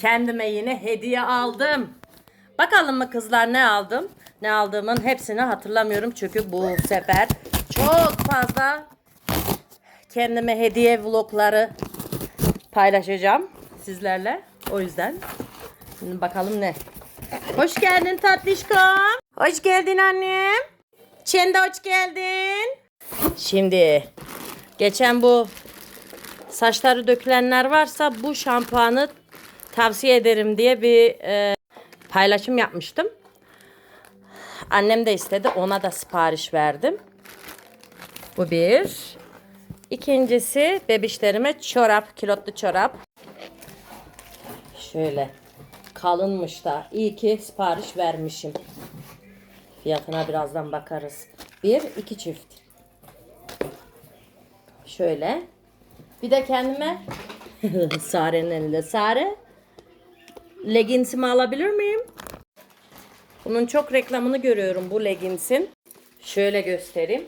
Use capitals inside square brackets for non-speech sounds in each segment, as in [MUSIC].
kendime yine hediye aldım. Bakalım mı kızlar ne aldım? Ne aldığımın hepsini hatırlamıyorum çünkü bu sefer çok fazla kendime hediye vlogları paylaşacağım sizlerle. O yüzden şimdi bakalım ne. Hoş geldin tatlışkom. Hoş geldin annem. Sen de hoş geldin. Şimdi geçen bu saçları dökülenler varsa bu şampuanı tavsiye ederim diye bir e, paylaşım yapmıştım. Annem de istedi. Ona da sipariş verdim. Bu bir. İkincisi bebişlerime çorap, kilotlu çorap. Şöyle kalınmış da. İyi ki sipariş vermişim. Fiyatına birazdan bakarız. Bir, iki çift. Şöyle. Bir de kendime [LAUGHS] Sare'nin elinde. Sare leginsimi alabilir miyim? Bunun çok reklamını görüyorum bu leginsin. Şöyle göstereyim.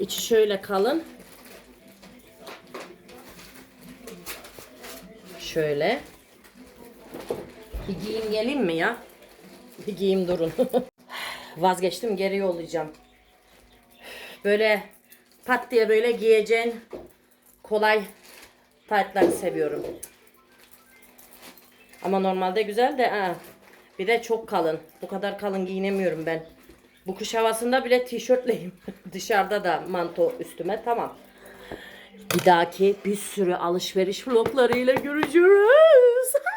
İçi şöyle kalın. Şöyle. Bir giyeyim geleyim mi ya? Bir giyeyim durun. [LAUGHS] Vazgeçtim geri yollayacağım. Böyle pat diye böyle giyeceğin kolay taytları seviyorum. Ama normalde güzel de ha. Bir de çok kalın. Bu kadar kalın giyinemiyorum ben. Bu kış havasında bile tişörtleyim. [LAUGHS] Dışarıda da manto üstüme tamam. Bir dahaki bir sürü alışveriş vloglarıyla görüşürüz. [LAUGHS]